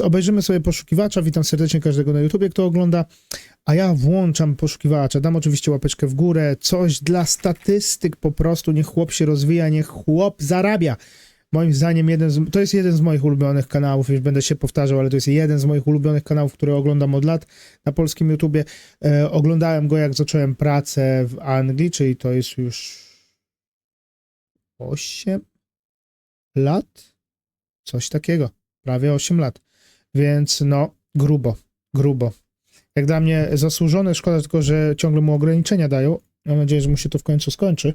Obejrzymy sobie poszukiwacza. Witam serdecznie każdego na YouTubie, kto ogląda. A ja włączam poszukiwacza. Dam oczywiście łapeczkę w górę. Coś dla statystyk po prostu. Niech chłop się rozwija, niech chłop zarabia. Moim zdaniem jeden z, to jest jeden z moich ulubionych kanałów, już będę się powtarzał, ale to jest jeden z moich ulubionych kanałów, które oglądam od lat na polskim YouTubie. E, oglądałem go jak zacząłem pracę w Anglii, czyli to jest już 8 lat? Coś takiego. Prawie 8 lat. Więc no, grubo, grubo. Jak dla mnie zasłużone, szkoda tylko, że ciągle mu ograniczenia dają. Mam nadzieję, że mu się to w końcu skończy.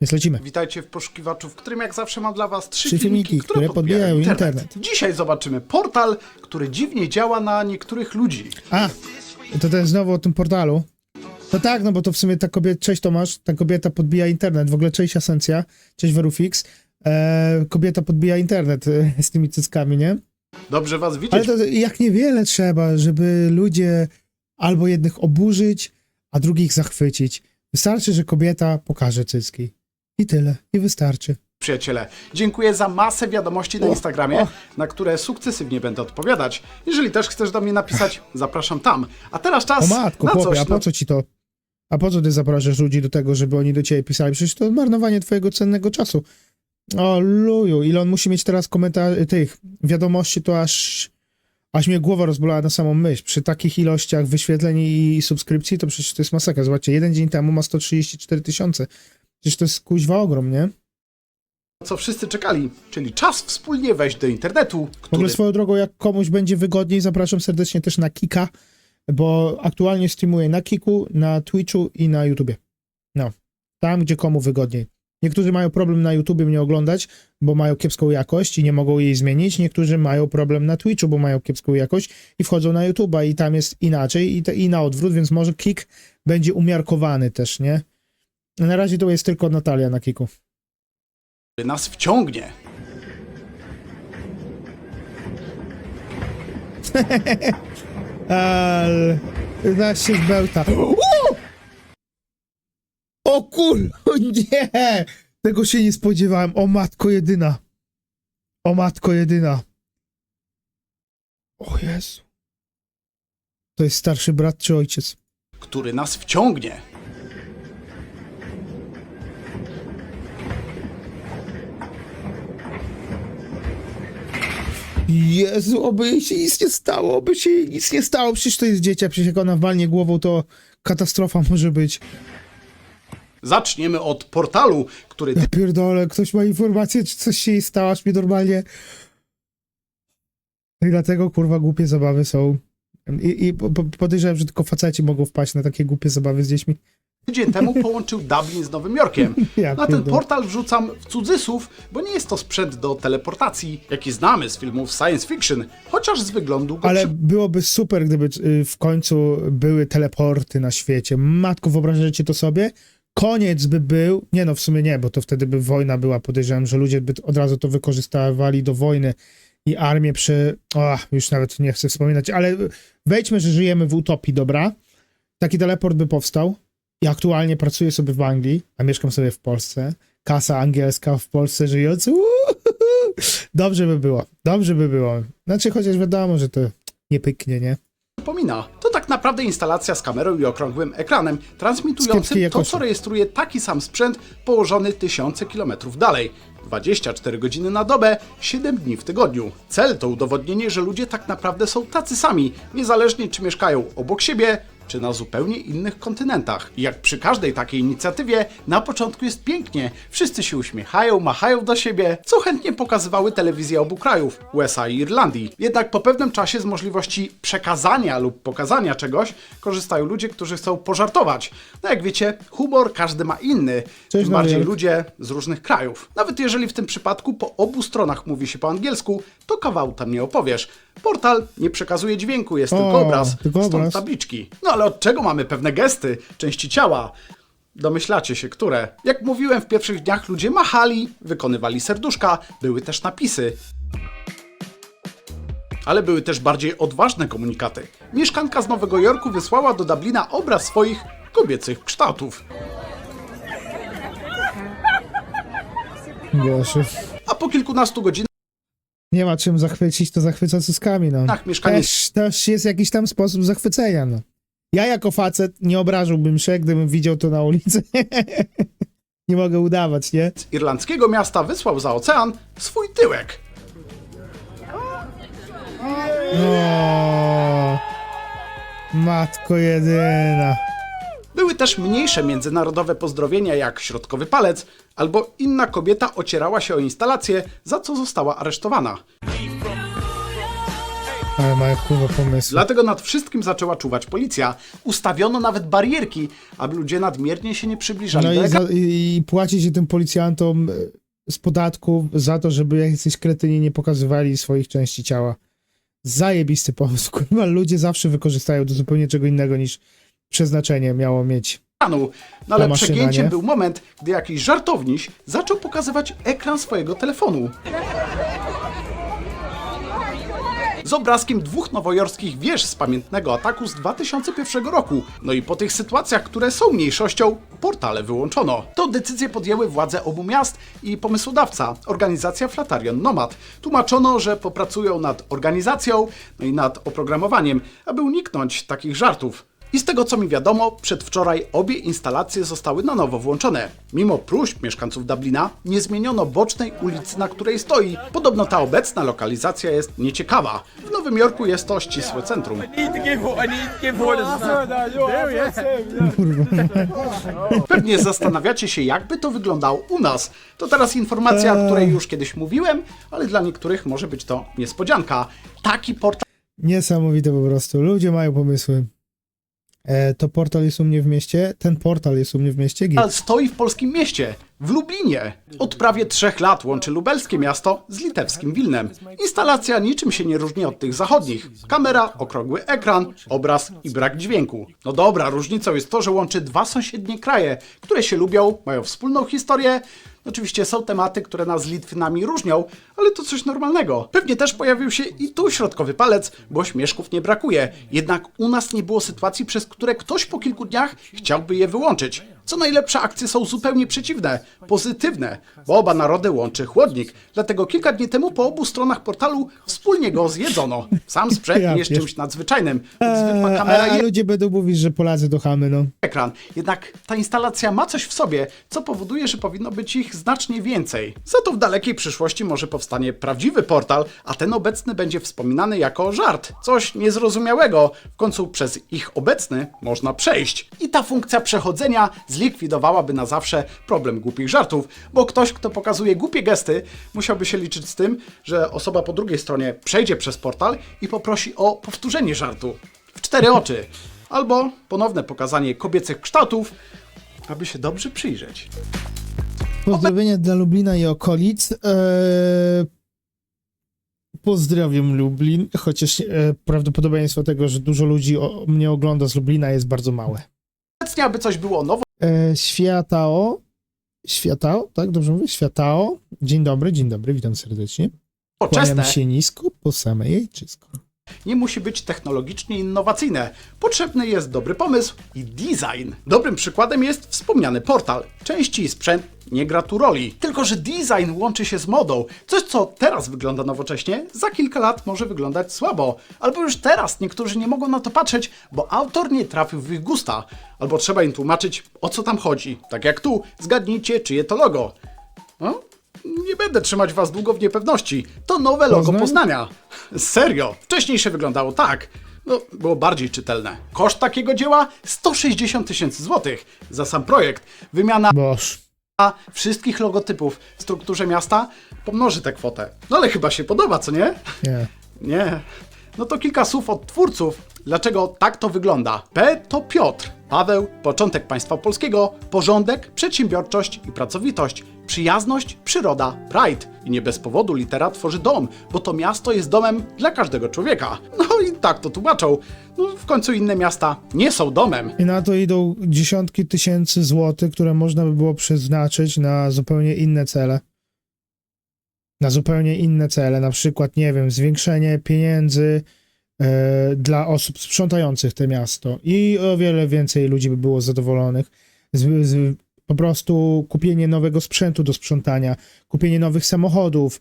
Więc lecimy. Witajcie w poszukiwaczu, w którym jak zawsze mam dla Was trzy, Trzy filmiki, które podbijają internet. Dzisiaj zobaczymy portal, który dziwnie działa na niektórych ludzi. A, to ten znowu o tym portalu. No tak, no bo to w sumie ta kobieta, cześć Tomasz, ta kobieta podbija internet, w ogóle cześć Asencja, cześć Verufix, e, kobieta podbija internet e, z tymi cyckami, nie? Dobrze Was widzieć. Ale to jak niewiele trzeba, żeby ludzie albo jednych oburzyć, a drugich zachwycić. Wystarczy, że kobieta pokaże cycki. I tyle, i wystarczy. Przyjaciele, dziękuję za masę wiadomości na Instagramie, na które sukcesywnie będę odpowiadać. Jeżeli też chcesz do mnie napisać, zapraszam tam. A teraz O czas matko, na coś, a po no, co ci to? A po co ty zapraszasz ludzi do tego, żeby oni do ciebie pisali? Przecież to marnowanie twojego cennego czasu. O luju, ile on musi mieć teraz komentarzy, tych wiadomości, to aż, aż mnie głowa rozbolała na samą myśl. Przy takich ilościach wyświetleń i subskrypcji, to przecież to jest masakra. Zobaczcie, jeden dzień temu ma 134 tysiące. Przecież to jest kuźwa ogrom, nie? co wszyscy czekali, czyli czas wspólnie wejść do internetu, W który ogóle swoją drogą, jak komuś będzie wygodniej, zapraszam serdecznie też na Kika, bo aktualnie streamuję na Kiku, na Twitchu i na YouTubie. No, tam gdzie komu wygodniej. Niektórzy mają problem na YouTubie mnie oglądać, bo mają kiepską jakość i nie mogą jej zmienić. Niektórzy mają problem na Twitchu, bo mają kiepską jakość i wchodzą na YouTuba i tam jest inaczej i, te, i na odwrót, więc może Kik będzie umiarkowany też, nie? Na razie to jest tylko Natalia na Kiku. nas wciągnie. Ale... Zaś się zbełta. O! O kur... O nie! Tego się nie spodziewałem. O matko jedyna. O matko jedyna. O Jezu. To jest starszy brat czy ojciec? który nas wciągnie. Jezu, oby jej się nic nie stało, oby się jej nic nie stało. Przecież to jest dzieciak, przecież jak ona walnie głową, to katastrofa może być. Zaczniemy od portalu, który Ja pierdolę, ktoś ma informację, czy coś się jej stało, aż mi normalnie... I dlatego, kurwa, głupie zabawy są. I, i po, po- podejrzewam, że tylko faceci mogą wpaść na takie głupie zabawy z dziećmi. tydzień temu połączył Dublin z Nowym Jorkiem. Na ten portal wrzucam w cudzysłów, bo nie jest to sprzęt do teleportacji, jaki znamy z filmów science fiction, chociaż z wyglądu go Ale przy... byłoby super, gdyby y, w końcu były teleporty na świecie. Matko, wyobrażacie to sobie? Koniec by był. Nie no, w sumie nie, bo to wtedy by wojna była. Podejrzewam, że ludzie by od razu to wykorzystywali do wojny i armię przy. O, już nawet nie chcę wspominać, ale wejdźmy, że żyjemy w utopii, dobra? Taki teleport by powstał. I aktualnie pracuję sobie w Anglii, a mieszkam sobie w Polsce. Kasa angielska w Polsce. Uhuhu. Dobrze by było. Dobrze by było. Znaczy, chociaż wiadomo, że to nie pyknie, nie? Przypomina. To tak naprawdę instalacja z kamerą i okrągłym ekranem, transmitującym to, co rejestruje taki sam sprzęt położony tysiące kilometrów dalej. 24 godziny na dobę, 7 dni w tygodniu. Cel to udowodnienie, że ludzie tak naprawdę są tacy sami, niezależnie czy mieszkają obok siebie, czy na zupełnie innych kontynentach. I jak przy każdej takiej inicjatywie, na początku jest pięknie. Wszyscy się uśmiechają, machają do siebie, co chętnie pokazywały telewizje obu krajów, USA i Irlandii. Jednak po pewnym czasie z możliwości przekazania lub pokazania czegoś korzystają ludzie, którzy chcą pożartować. No jak wiecie, humor każdy ma inny, Cześć, tym bardziej ludzie z różnych krajów. Nawet jeżeli w tym przypadku po obu stronach mówi się po angielsku, to kawał tam nie opowiesz. Portal nie przekazuje dźwięku, jest O, tylko obraz, tylko stąd obraz. tabliczki. No ale od czego mamy pewne gesty, części ciała? Domyślacie się, które? Jak mówiłem, w pierwszych dniach ludzie machali, wykonywali serduszka, były też napisy. Ale były też bardziej odważne komunikaty. Mieszkanka z Nowego Jorku wysłała do Dublina obraz swoich kobiecych kształtów. Boże. A po kilkunastu godzinach nie ma czym zachwycić, to zachwyca cyckami, no. mieszkanie Też, też jest jakiś tam sposób zachwycenia, no. Ja jako facet nie obrażałbym się, gdybym widział to na ulicy. nie mogę udawać, nie? z irlandzkiego miasta wysłał za ocean swój tyłek. O, matko jedyna. Były też mniejsze międzynarodowe pozdrowienia jak środkowy palec, albo inna kobieta ocierała się o instalację, za co została aresztowana. Ale mają kurwa pomysł. Dlatego nad wszystkim zaczęła czuwać policja. Ustawiono nawet barierki, aby ludzie nadmiernie się nie przybliżali No do i, za, i, i płacicie tym policjantom e, z podatków za to, żeby jacyś kretyni nie pokazywali swoich części ciała. Zajebisty pomysł. Kurwa, ludzie zawsze wykorzystają do zupełnie czego innego niż przeznaczenie miało mieć. Ekranu. No ale maszyna, przegięciem nie? był moment, gdy jakiś żartowniś zaczął pokazywać ekran swojego telefonu. Z obrazkiem dwóch nowojorskich wież z pamiętnego ataku z 2001 roku. No i po tych sytuacjach, które są mniejszością, portale wyłączono. To decyzję podjęły władze obu miast i pomysłodawca, organizacja Flatarion Nomad. Tłumaczono, że popracują nad organizacją, no i nad oprogramowaniem, aby uniknąć takich żartów. I z tego co mi wiadomo, przedwczoraj obie instalacje zostały na nowo włączone. Mimo próśb mieszkańców Dublina, nie zmieniono bocznej ulicy, na której stoi. Podobno ta obecna lokalizacja jest nieciekawa. W Nowym Jorku jest to ścisłe centrum. Pewnie zastanawiacie się, jakby to wyglądało u nas. To teraz informacja, o której już kiedyś mówiłem, ale dla niektórych może być to niespodzianka. Taki portal Niesamowite po prostu. Ludzie mają pomysły. E, to portal jest u mnie w mieście. Ten portal jest u mnie w mieście. Git. stoi w polskim mieście, w Lublinie. Od prawie trzech lat łączy lubelskie miasto z litewskim Wilnem. Instalacja niczym się nie różni od tych zachodnich. Kamera, okrągły ekran, obraz i brak dźwięku. No dobra, różnicą jest to, że łączy dwa sąsiednie kraje, które się lubią, mają wspólną historię. Oczywiście są tematy, które nas z Litwinami różnią, ale to coś normalnego. Pewnie też pojawił się i tu środkowy palec, bo śmieszków nie brakuje. Jednak u nas nie było sytuacji, przez które ktoś po kilku dniach chciałby je wyłączyć. Co najlepsze, akcje są zupełnie przeciwne, pozytywne, bo oba narody łączy chłodnik. Dlatego kilka dni temu po obu stronach portalu wspólnie go zjedzono. Sam sprzęt Ja nie jest pier- czymś nadzwyczajnym. Zwykła E, kamera a, a i ludzie będą mówić, że Polacy to chamy, no. ekran. Jednak ta instalacja ma coś w sobie, co powoduje, że powinno być ich znacznie więcej. Za to w dalekiej przyszłości może powstanie prawdziwy portal, a ten obecny będzie wspominany jako żart. Coś niezrozumiałego. W końcu przez ich obecny można przejść. I ta funkcja przechodzenia zlikwidowałaby na zawsze problem głupich żartów, bo ktoś, kto pokazuje głupie gesty, musiałby się liczyć z tym, że osoba po drugiej stronie przejdzie przez portal i poprosi o powtórzenie żartu. W cztery oczy. Albo ponowne pokazanie kobiecych kształtów, aby się dobrze przyjrzeć. Pozdrowienia dla Lublina i okolic. E, pozdrawiam Lublin, chociaż e, prawdopodobieństwo tego, że dużo ludzi o, mnie ogląda z Lublina jest bardzo małe. Obecnie, aby coś było nowo, E, Światao. Światao, tak dobrze mówię? Światao. Dzień dobry, dzień dobry, witam serdecznie. Kłaniam nowoczesne, się nisko po same jejczysko. Nie musi być technologicznie innowacyjne. Potrzebny jest dobry pomysł i design. Dobrym przykładem jest wspomniany portal. Części i sprzęt nie gra tu roli. Tylko, że design łączy się z modą. Coś, co teraz wygląda nowocześnie, za kilka lat może wyglądać słabo. Albo już teraz niektórzy nie mogą na to patrzeć, bo autor nie trafił w ich gusta. Albo trzeba im tłumaczyć, o co tam chodzi. Tak jak tu, zgadnijcie, czyje to logo. No, nie będę trzymać was długo w niepewności. To nowe logo Poznań? Poznania. Serio. Wcześniejsze wyglądało tak. No, było bardziej czytelne. Koszt takiego dzieła 160 tysięcy złotych za sam projekt. Wymiana Boż. wszystkich logotypów w strukturze miasta pomnoży tę kwotę. No ale chyba się podoba, co nie? Nie. Nie. No to kilka słów od twórców. Dlaczego tak to wygląda? P to Piotr. Paweł, początek państwa polskiego, porządek, przedsiębiorczość i pracowitość, przyjazność, przyroda, pride. I nie bez powodu litera tworzy dom, bo to miasto jest domem dla każdego człowieka. No i tak to tłumaczą. No w końcu inne miasta nie są domem. I na to idą dziesiątki tysięcy złotych, które można by było przeznaczyć na zupełnie inne cele. Na zupełnie inne cele, na przykład, nie wiem, zwiększenie pieniędzy e, dla osób sprzątających to miasto i o wiele więcej ludzi by było zadowolonych. Z, z, po prostu kupienie nowego sprzętu do sprzątania, kupienie nowych samochodów.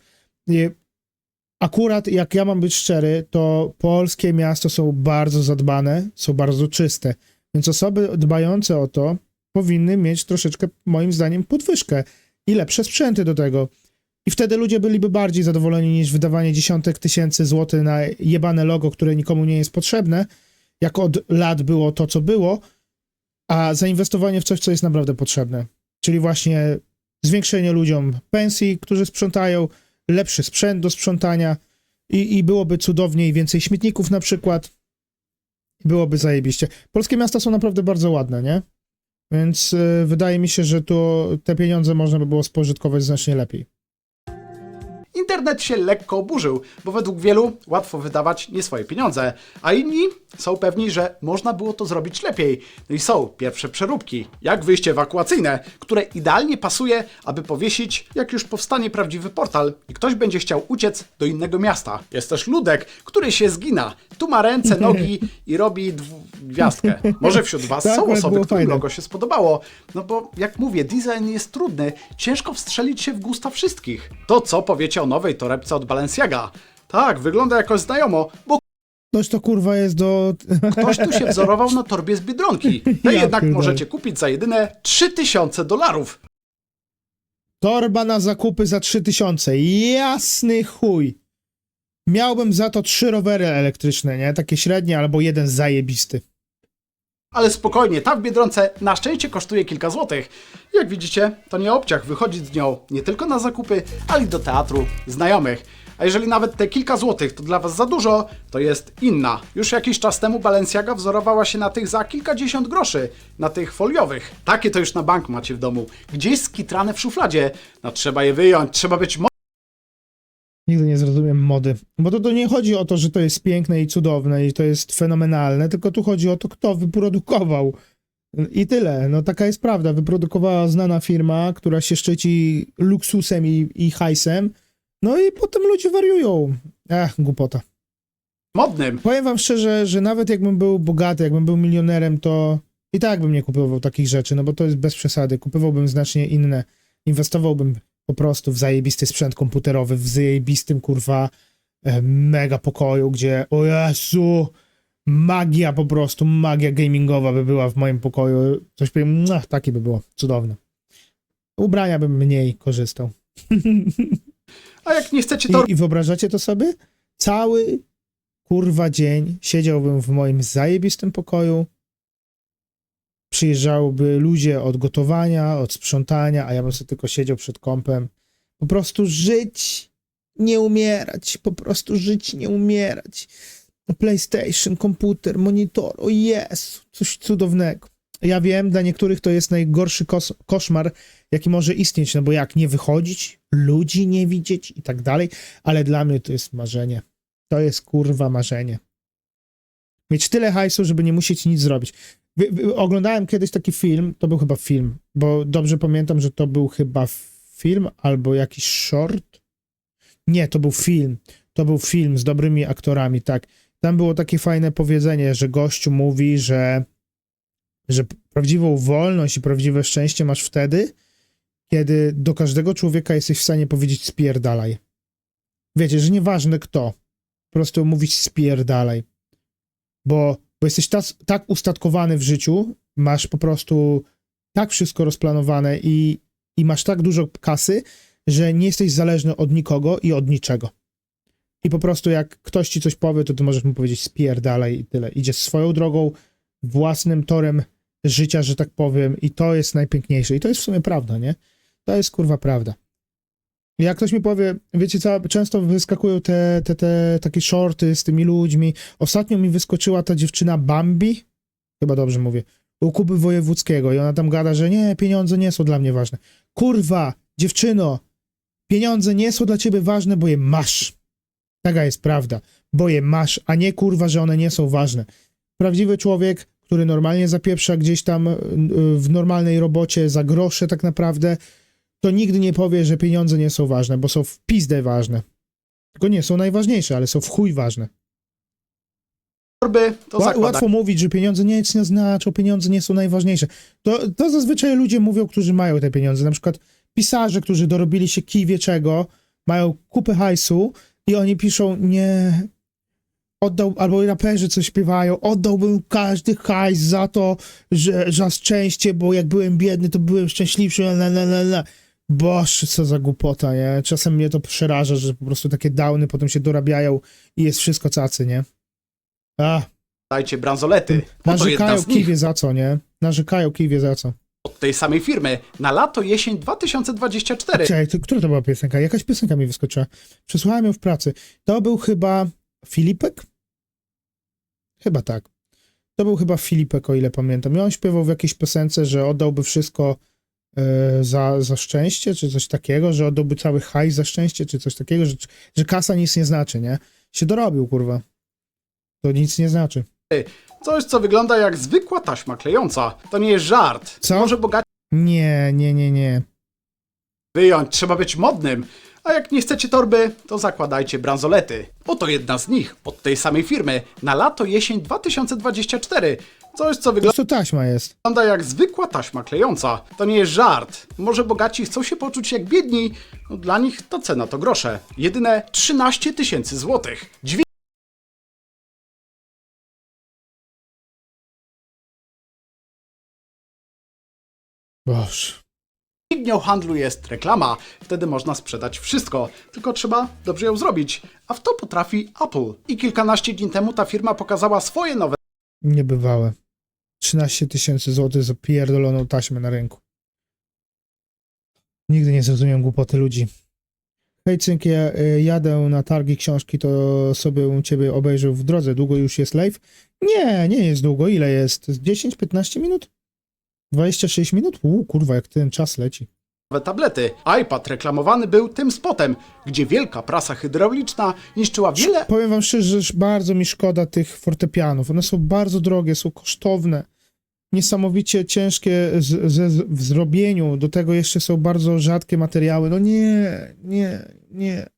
Akurat jak ja mam być szczery, to polskie miasto są bardzo zadbane, są bardzo czyste. Więc osoby dbające o to powinny mieć troszeczkę, moim zdaniem, podwyżkę i lepsze sprzęty do tego. I wtedy ludzie byliby bardziej zadowoleni niż wydawanie dziesiątek tysięcy złotych na jebane logo, które nikomu nie jest potrzebne, jak od lat było to, co było, a zainwestowanie w coś, co jest naprawdę potrzebne. Czyli właśnie zwiększenie ludziom pensji, którzy sprzątają, lepszy sprzęt do sprzątania i, i byłoby cudowniej, więcej śmietników na przykład. Byłoby zajebiście. Polskie miasta są naprawdę bardzo ładne, nie? Więc y, wydaje mi się, że to te pieniądze można by było spożytkować znacznie lepiej. Internet się lekko oburzył, bo według wielu łatwo wydawać nie swoje pieniądze, a inni są pewni, że można było to zrobić lepiej. No i są pierwsze przeróbki, jak wyjście ewakuacyjne, które idealnie pasuje, aby powiesić, jak już powstanie prawdziwy portal i ktoś będzie chciał uciec do innego miasta. Jest też ludek, który się zgina. Tu ma ręce, nogi i robi gwiazdkę. Może wśród Was Tak, są osoby, którym fajne. logo się spodobało. No bo jak mówię, design jest trudny, ciężko wstrzelić się w gusta wszystkich. To co powiecie o nowej torebce od Balenciaga? Tak, wygląda jakoś znajomo, bo Noś to kurwa jest do... ktoś tu się wzorował na torbie z Biedronki. Te Ja jednak pierdolę. możecie kupić za jedyne 3000 dolarów. Torba na zakupy za 3000. Jasny chuj. Miałbym za to trzy rowery elektryczne, nie? Takie średnie albo jeden zajebisty. Ale spokojnie, ta w Biedronce na szczęście kosztuje kilka złotych. Jak widzicie, to nie obciach wychodzić z nią nie tylko na zakupy, ale i do teatru znajomych. A jeżeli nawet te kilka złotych to dla Was za dużo, to jest inna. Już jakiś czas temu Balenciaga wzorowała się na tych za kilkadziesiąt groszy, na tych foliowych. Takie to już na bank macie w domu. Gdzieś skitrane w szufladzie. No trzeba je wyjąć, trzeba być Nigdy nie zrozumiem mody. Bo to, to nie chodzi o to, że to jest piękne i cudowne i to jest fenomenalne, tylko tu chodzi o to, kto wyprodukował. I tyle. No taka jest prawda. Wyprodukowała znana firma, która się szczyci luksusem i, i hajsem. No i potem ludzie wariują. Ach, głupota. modnym. Powiem wam szczerze, że nawet jakbym był bogaty, jakbym był milionerem, to i tak bym nie kupował takich rzeczy, no bo to jest bez przesady. Kupowałbym znacznie inne. Inwestowałbym po prostu w zajebisty sprzęt komputerowy, w zajebistym, kurwa, e, mega pokoju, gdzie, o Jezu, magia po prostu, magia gamingowa by była w moim pokoju. Coś powiem, no, takie by było, cudowne. Ubrania bym mniej korzystał. A jak nie chcecie to I, I wyobrażacie to sobie? Cały kurwa dzień siedziałbym w moim zajebistym pokoju. Przyjeżdżałby ludzie od gotowania, od sprzątania, a ja bym sobie tylko siedział przed kąpem. Po prostu żyć, nie umierać. Po prostu żyć, nie umierać. No, PlayStation, komputer, monitor, o Jezu, coś cudownego. Ja wiem, dla niektórych to jest najgorszy kos- koszmar, jaki może istnieć, no bo jak nie wychodzić, ludzi nie widzieć i tak dalej, ale dla mnie to jest marzenie. To jest kurwa marzenie. Mieć tyle hajsu, żeby nie musieć nic zrobić. Oglądałem kiedyś taki film, to był chyba film, bo dobrze pamiętam, że to był chyba film albo jakiś short. Nie, to był film. To był film z dobrymi aktorami, tak. Tam było takie fajne powiedzenie, że gościu mówi, że, że prawdziwą wolność i prawdziwe szczęście masz wtedy, kiedy do każdego człowieka jesteś w stanie powiedzieć spierdalaj. Wiecie, że nieważne kto, po prostu mówić spierdalaj. Bo, bo jesteś tak, tak ustatkowany w życiu, masz po prostu tak wszystko rozplanowane i, i masz tak dużo kasy, że nie jesteś zależny od nikogo i od niczego. I po prostu jak ktoś ci coś powie, to ty możesz mu powiedzieć spierdalaj i tyle. Idziesz swoją drogą, własnym torem życia, że tak powiem i to jest najpiękniejsze. I to jest w sumie prawda, nie? To jest kurwa prawda. Jak ktoś mi powie, wiecie co, często wyskakują te, te, te takie shorty z tymi ludźmi. Ostatnio mi wyskoczyła ta dziewczyna Bambi, chyba dobrze mówię, u Kuby Wojewódzkiego i ona tam gada, że nie, pieniądze nie są dla mnie ważne. Kurwa, dziewczyno, pieniądze nie są dla ciebie ważne, bo je masz. Taka jest prawda, bo je masz, a nie kurwa, że one nie są ważne. Prawdziwy człowiek, który normalnie zapieprza gdzieś tam y, y, w normalnej robocie za grosze tak naprawdę, to nigdy nie powie, że pieniądze nie są ważne, bo są w pizdę ważne. Tylko nie są najważniejsze, ale są w chuj ważne. torby, to Ła-. Łatwo mówić, że pieniądze nic nie znaczą, pieniądze nie są najważniejsze. To, to zazwyczaj ludzie mówią, którzy mają te pieniądze. Na przykład pisarze, którzy dorobili się kij wie czego, mają kupę hajsu, i oni piszą, nie, oddał, albo raperzy coś śpiewają, oddałbym każdy hajs za to, że za szczęście, bo jak byłem biedny, to byłem szczęśliwszy, la, la, la, la. Boż, co za głupota, nie? Czasem mnie to przeraża, że po prostu takie downy potem się dorabiają i jest wszystko cacy, nie? A, dajcie bransolety. Jedna narzekają z nich. kiwie za co, nie? Narzekają kiwie za co. Od tej samej firmy na lato jesień 2024. Czekaj, to, która to była piosenka? Jakaś piosenka mi wyskoczyła. Przesłuchałem ją w pracy. To był chyba Filipek? Chyba tak. To był chyba Filipek, o ile pamiętam. I on śpiewał w jakiejś piosence, że oddałby wszystko za, za szczęście, czy coś takiego, że oddałby cały hajs za szczęście, czy coś takiego, że, że kasa nic nie znaczy, nie? Się dorobił, kurwa. To nic nie znaczy. Coś, co wygląda jak zwykła taśma klejąca. To nie jest żart. Co? Może bogaci Nie, nie, nie, nie. wyjąć, trzeba być modnym. A jak nie chcecie torby, to zakładajcie bransolety. Oto jedna z nich, od tej samej firmy, na lato jesień 2024. Coś, co Po prostu taśma jest. wygląda jak zwykła taśma klejąca. To nie jest żart. Może bogaci chcą się poczuć jak biedni? No, dla nich to cena to grosze. Jedyne 13 tysięcy złotych. Boż. Dźwignią handlu jest reklama. Wtedy można sprzedać wszystko. Tylko trzeba dobrze ją zrobić. A w to potrafi Apple. I kilkanaście dni temu ta firma pokazała swoje nowe Niebywałe. 13 tysięcy złotych za pierdoloną taśmę na rynku. Nigdy nie zrozumiem głupoty ludzi. Hej, cynk, ja y, jadę na targi książki, to sobie u ciebie obejrzę w drodze. Długo już jest live? Nie, nie jest długo. Ile jest? Z 10-15 minut? 26 minut? Uuu, kurwa, jak ten czas leci. tablety. iPad reklamowany był tym spotem, gdzie wielka prasa hydrauliczna niszczyła wiele Powiem wam szczerze, że bardzo mi szkoda tych fortepianów. One są bardzo drogie, są kosztowne. Niesamowicie ciężkie z, z, w zrobieniu. Do tego jeszcze są bardzo rzadkie materiały. No nie, nie, nie.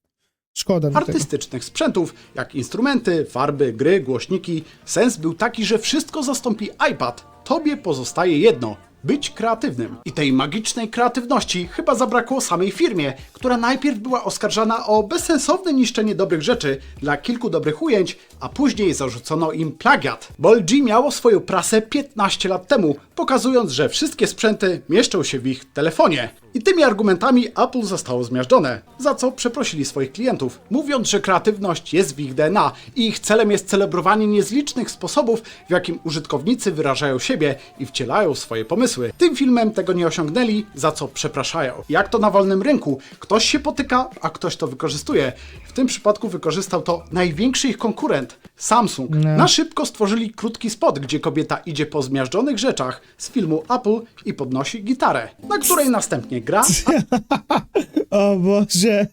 Szkoda tego. artystycznych sprzętów, jak instrumenty, farby, gry, głośniki. Sens był taki, że wszystko zastąpi iPad. Tobie pozostaje jedno. Być kreatywnym. I tej magicznej kreatywności chyba zabrakło samej firmie, która najpierw była oskarżana o bezsensowne niszczenie dobrych rzeczy dla kilku dobrych ujęć, a później zarzucono im plagiat. Bo LG miało swoją prasę 15 lat temu, pokazując, że wszystkie sprzęty mieszczą się w ich telefonie. I tymi argumentami Apple zostało zmiażdżone, za co przeprosili swoich klientów, mówiąc, że kreatywność jest w ich DNA i ich celem jest celebrowanie niezlicznych sposobów, w jakim użytkownicy wyrażają siebie i wcielają swoje pomysły. Tym filmem tego nie osiągnęli, za co przepraszają. Jak to na wolnym rynku, ktoś się potyka, a ktoś to wykorzystuje. W tym przypadku wykorzystał to największy ich konkurent, Samsung. No. Na szybko stworzyli krótki spot, gdzie kobieta idzie po zmiażdżonych rzeczach z filmu Apple i podnosi gitarę, na której następnie gra, O Boże.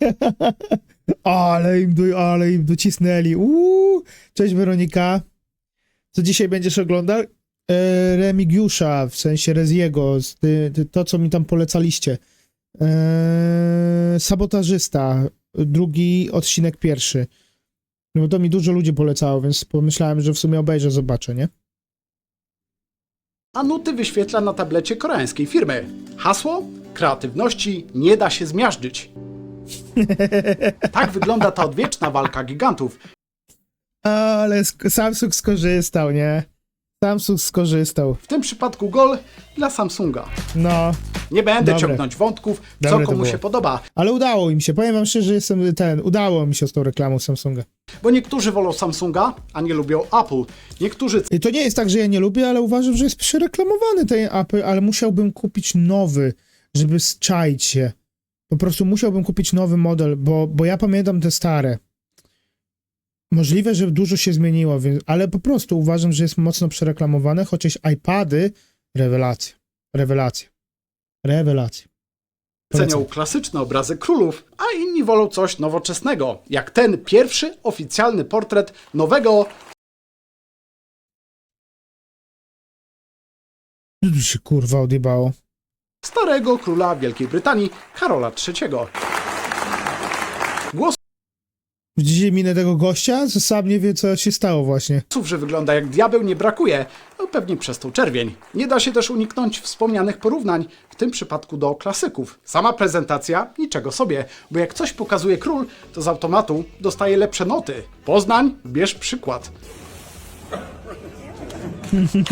Ale im, do, ale im docisnęli. Uuu. Cześć Weronika. Co dzisiaj będziesz oglądał? E, Remigiusza, w sensie Reziego, ty, ty, to co mi tam polecaliście. E, sabotażysta, drugi odcinek pierwszy. No to mi dużo ludzi polecało, więc pomyślałem, że w sumie obejrzę, zobaczę, nie? A nuty wyświetla na tablecie koreańskiej firmy. Hasło? Kreatywności nie da się zmiażdżyć. Tak wygląda ta odwieczna walka gigantów. Ale Samsung skorzystał, nie? Samsung skorzystał. W tym przypadku gol dla Samsunga. No, Nie będę Dobre. ciągnąć wątków, co Dobre to komu było. się podoba, ale udało im się. Powiem wam szczerze, że jestem ten. Udało mi się z tą reklamą Samsunga. bo niektórzy wolą Samsunga, a nie lubią Apple. Niektórzy I to nie jest tak, że ja nie lubię, ale uważam, że jest przereklamowany ten Apple, ale musiałbym kupić nowy, żeby zczaić się. Po prostu musiałbym kupić nowy model, bo, bo ja pamiętam te stare. Możliwe, że dużo się zmieniło, więc, ale po prostu uważam, że jest mocno przereklamowane, chociaż iPady, rewelacja, rewelacja, rewelacja. cenią klasyczne obrazy królów, a inni wolą coś nowoczesnego, jak ten pierwszy oficjalny portret nowego Tu się kurwa odjebało. starego króla Wielkiej Brytanii, Karola III. Widzicie minę tego gościa? Że sam nie wie, co się stało właśnie. Słów, że wygląda jak diabeł nie brakuje, no pewnie przez tą czerwień. Nie da się też uniknąć wspomnianych porównań, w tym przypadku do klasyków. Sama prezentacja niczego sobie, bo jak coś pokazuje król, to z automatu dostaje lepsze noty. Poznań, bierz przykład.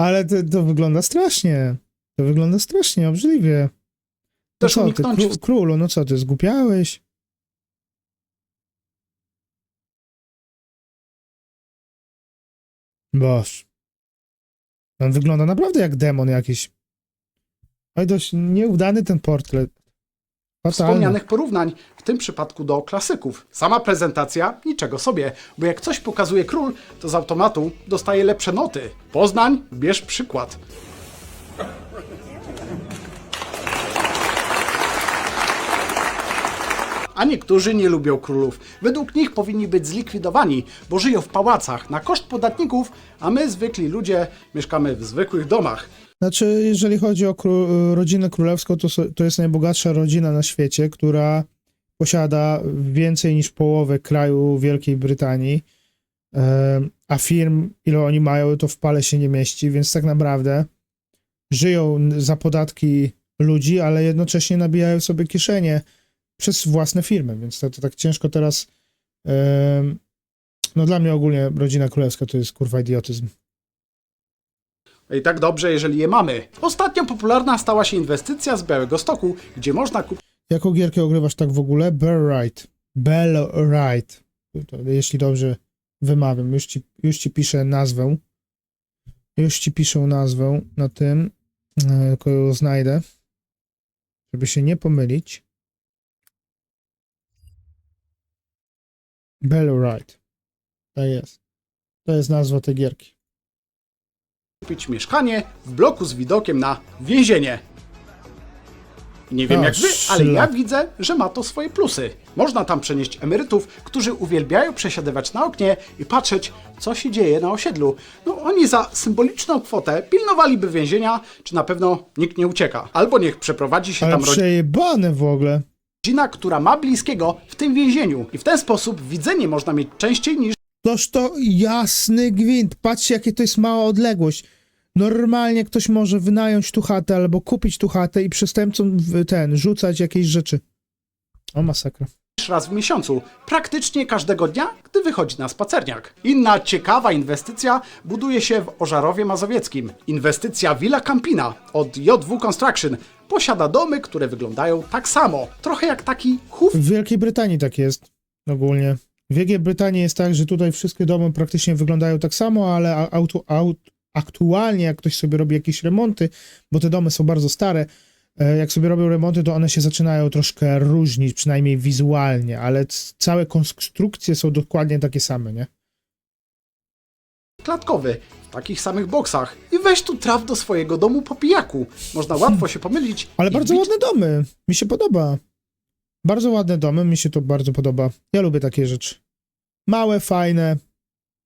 Ale to, to wygląda strasznie. To wygląda strasznie, obrzydliwie. No Też co ty, uniknąć kró- królu, no co ty, zgłupiałeś? Boż. On wygląda naprawdę jak demon jakiś. Oj, dość nieudany ten portret. Fatalny. wspomnianych porównań, w tym przypadku do klasyków. Sama prezentacja niczego sobie, bo jak coś pokazuje król, to z automatu dostaje lepsze noty. Poznań, bierz przykład. A niektórzy nie lubią królów. Według nich powinni być zlikwidowani, bo żyją w pałacach na koszt podatników, a my, zwykli ludzie, mieszkamy w zwykłych domach. Znaczy, jeżeli chodzi o kró- rodzinę królewską, to, to jest najbogatsza rodzina na świecie, która posiada więcej niż połowę kraju Wielkiej Brytanii, a firm, ile oni mają, to w pale się nie mieści, więc tak naprawdę żyją za podatki ludzi, ale jednocześnie nabijają sobie kieszenie przez własne firmy, więc to, to tak ciężko teraz. no dla mnie ogólnie rodzina królewska to jest kurwa idiotyzm. I tak dobrze, jeżeli je mamy. Ostatnio popularna stała się inwestycja z Białego Stoku, gdzie można kupić Jaką gierkę ogrywasz tak w ogóle? Bellwright. Bellwright. To, jeśli dobrze wymawiam. Już ci, już ci piszę nazwę. Już ci piszę nazwę na tym, e, tylko ją znajdę, żeby się nie pomylić. Bellwright. Tak jest. To jest nazwa tej gierki. kupić mieszkanie w bloku z widokiem na więzienie. Nie wiem jak wy, ale ja szlak. widzę, że ma to swoje plusy. Można tam przenieść emerytów, którzy uwielbiają przesiadywać na oknie i patrzeć, co się dzieje na osiedlu. No oni za symboliczną kwotę pilnowaliby więzienia, czy na pewno nikt nie ucieka. Albo niech przeprowadzi się Ale tam przejebane w ogóle. Która ma bliskiego w tym więzieniu. I w ten sposób widzenie można mieć częściej niż Toż to jasny gwint. Patrzcie, jakie to jest mała odległość. Normalnie ktoś może wynająć tu chatę albo kupić tu chatę i przestępcom ten, rzucać jakieś rzeczy. O masakra. Raz w miesiącu, praktycznie każdego dnia, gdy wychodzi na spacerniak. Inna ciekawa inwestycja buduje się w Ożarowie Mazowieckim. Inwestycja Villa Campina od JW Construction posiada domy, które wyglądają tak samo. Trochę jak taki chów W Wielkiej Brytanii tak jest ogólnie. W Wielkiej Brytanii jest tak, że tutaj wszystkie domy praktycznie wyglądają tak samo, ale a- autu, aut, aktualnie jak ktoś sobie robi jakieś remonty, bo te domy są bardzo stare, jak sobie robią remonty, to one się zaczynają troszkę różnić, przynajmniej wizualnie, ale całe konstrukcje są dokładnie takie same, nie? klatkowy w takich samych boksach. I weź tu traf do swojego domu po pijaku. Można łatwo się pomylić. Ale bardzo wbić ładne domy. Mi się podoba. Bardzo ładne domy, mi się to bardzo podoba. Ja lubię takie rzeczy. Małe, fajne,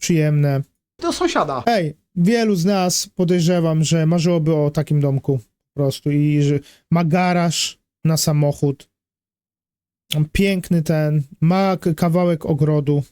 przyjemne. do sąsiada. Ej, wielu z nas podejrzewam, że marzyłoby o takim domku prostu i że ma garaż na samochód. Piękny ten, ma kawałek ogrodu.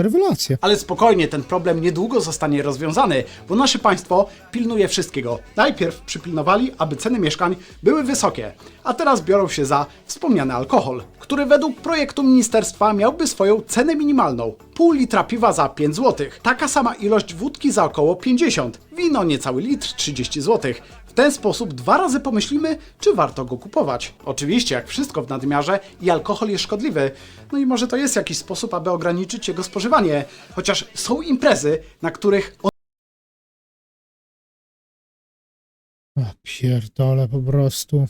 Rewelacja. Ale spokojnie, ten problem niedługo zostanie rozwiązany, bo nasze państwo pilnuje wszystkiego. Najpierw przypilnowali, aby ceny mieszkań były wysokie, a teraz biorą się za wspomniany alkohol, który według projektu ministerstwa miałby swoją cenę minimalną. Pół litra piwa za 5 zł, taka sama ilość wódki za około 50, wino niecały litr 30 zł. W ten sposób dwa razy pomyślimy, czy warto go kupować. Oczywiście, jak wszystko w nadmiarze i alkohol jest szkodliwy, no i może to jest jakiś sposób, aby ograniczyć jego spożywanie. Chociaż są imprezy, na których O, pierdolę po prostu.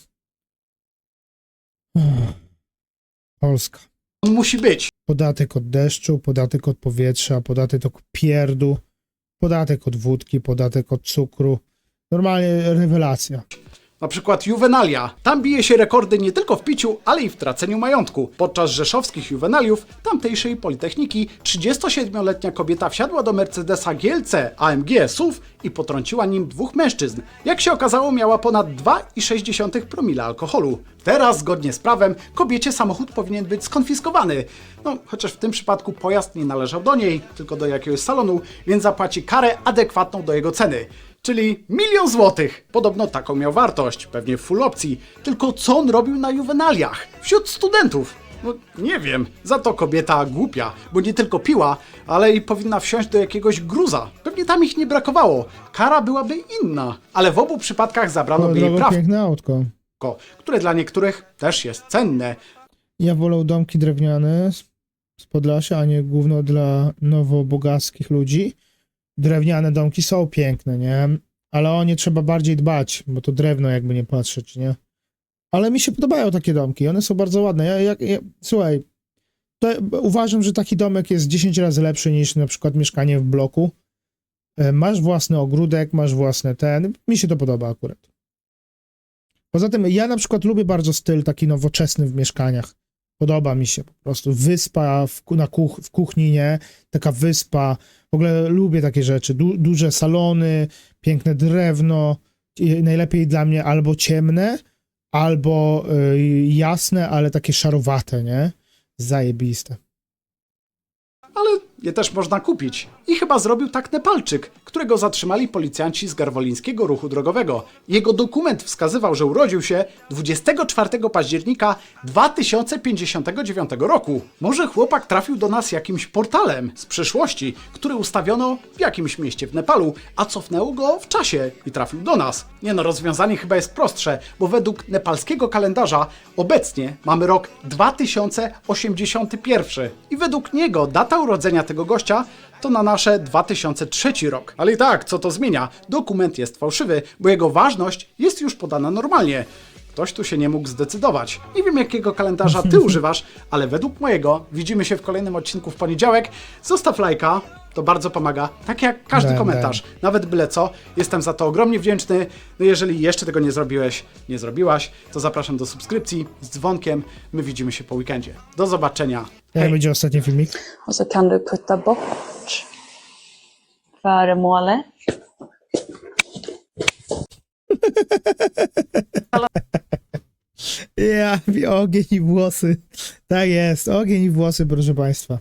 Polska. On musi być. Podatek od deszczu, podatek od powietrza, podatek od pierdu, podatek od wódki, podatek od cukru. Normalnie rewelacja. Na przykład Juvenalia. Tam bije się rekordy nie tylko w piciu, ale i w traceniu majątku. Podczas rzeszowskich juwenaliów tamtejszej Politechniki 37-letnia kobieta wsiadła do Mercedesa GLC AMG SUV i potrąciła nim dwóch mężczyzn. Jak się okazało, miała ponad 2,6 promila alkoholu. Teraz, zgodnie z prawem, kobiecie samochód powinien być skonfiskowany. No, chociaż w tym przypadku pojazd nie należał do niej, tylko do jakiegoś salonu, więc zapłaci karę adekwatną do jego ceny. Czyli milion złotych. Podobno taką miał wartość, pewnie w full opcji. Tylko co on robił na juwenaliach? Wśród studentów. No nie wiem, za to kobieta głupia, bo nie tylko piła, ale i powinna wsiąść do jakiegoś gruza. Pewnie tam ich nie brakowało. Kara byłaby inna, ale w obu przypadkach zabrano by jej prawko, piękne autko. które dla niektórych też jest cenne. Ja wolę domki drewniane z- z Podlasia, a nie główno dla nowobogackich ludzi. Drewniane domki są piękne, nie? Ale o nie trzeba bardziej dbać, bo to drewno jakby nie patrzeć, nie? Ale mi się podobają takie domki, one są bardzo ładne. Ja, ja, ja, słuchaj, uważam, że taki domek jest 10 razy lepszy niż na przykład mieszkanie w bloku. E, Masz własny ogródek, masz własne ten. Mi się to podoba akurat. Poza tym ja na przykład lubię bardzo styl taki nowoczesny w mieszkaniach. Podoba mi się po prostu. Wyspa w, na kuch, w kuchni, nie? Taka wyspa. W ogóle lubię takie rzeczy. Du, duże salony, piękne drewno. Najlepiej dla mnie albo ciemne, albo y, jasne, ale takie szarowate, nie? Zajebiste. ale je też można kupić. I chyba zrobił tak Nepalczyk, którego zatrzymali policjanci z garwolińskiego ruchu drogowego. Jego dokument wskazywał, że urodził się 24 października 2059 roku. Może chłopak trafił do nas jakimś portalem z przyszłości, który ustawiono w jakimś mieście w Nepalu, a cofnęło go w czasie i trafił do nas. Nie no, rozwiązanie chyba jest prostsze, bo według nepalskiego kalendarza obecnie mamy rok 2081 i według niego data urodzenia tego gościa to na nasze 2003 rok. Ale i tak, co to zmienia? Dokument jest fałszywy, bo jego ważność jest już podana normalnie. Ktoś tu się nie mógł zdecydować. Nie wiem, jakiego kalendarza ty używasz, ale według mojego widzimy się w kolejnym odcinku w poniedziałek. Zostaw lajka, to bardzo pomaga, tak jak każdy komentarz, nawet byle co. Jestem za to ogromnie wdzięczny. No jeżeli jeszcze tego nie zrobiłeś, nie zrobiłaś, to zapraszam do subskrypcji z dzwonkiem. My widzimy się po weekendzie. Do zobaczenia. Jak Hej. będzie ostatni filmik? Och så kan du putta bort föremålet. Ja, ogień i włosy. Tak jest, ogień i włosy, proszę Państwa.